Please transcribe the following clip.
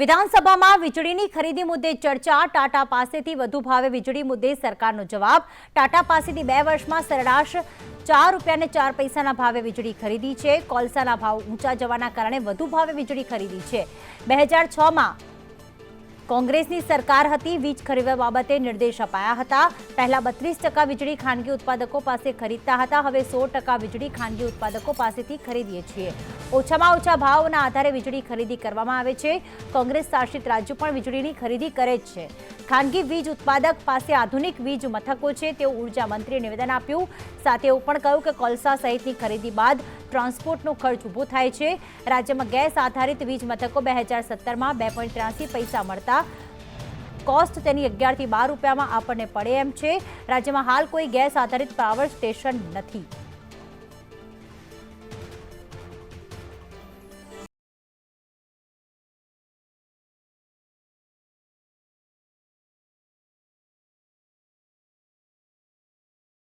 વિધાનસભામાં વીજળીની ખરીદી મુદ્દે ચર્ચા, ટાટા પાસેથી વધુ ભાવે વીજળી મુદ્દે સરકારનો જવાબ. ટાટા પાસેથી બે વર્ષમાં સરેરાશ ચાર રૂપિયાને ચાર પૈસાના ભાવે વીજળી ખરીદી છે. કોલસાના ભાવ ઊંચા જવાના કારણે વધુ ભાવે વીજળી ખરીદી છે. બે હજાર છમાં કોંગ્રેસની સરકાર હતી. વીજ ખરીદવા બાબતે નિર્દેશ અપાયા હતા. પહેલા બત્રીસ ટકા વીજળી ખાનગી ઉત્પાદકો પાસે ખરીદતા હતા. હવે સો ટકા વીજળી ખાનગી ઉત્પાદકો પાસેથી ખરીદીએ છીએ. ઓછામાં ઓછા ભાવના આધારે વીજળી ખરીદી કરવામાં આવે છે. કોંગ્રેસ શાસિત રાજ્યો પણ વીજળીની ખરીદી કરે જ છે. ખાનગી વીજ ઉત્પાદક પાસે આધુનિક વીજ મથકો છે. તેવું ઊર્જા મંત્રીએ નિવેદન આપ્યું. સાથે એવું પણ કહ્યું કે કોલસા સહિતની ખરીદી બાદ ટ્રાન્સપોર્ટનો ખર્ચ ઊભો થાય છે. રાજ્યમાં ગેસ આધારિત વીજ મથકો બે હજાર સત્તરમાં બે પોઈન્ટ ત્રાસી પૈસા મળતા. કોસ્ટ તેની અગિયારથી બાર રૂપિયામાં આપણને પડે એમ છે. રાજ્યમાં હાલ કોઈ ગેસ આધારિત પાવર સ્ટેશન નથી.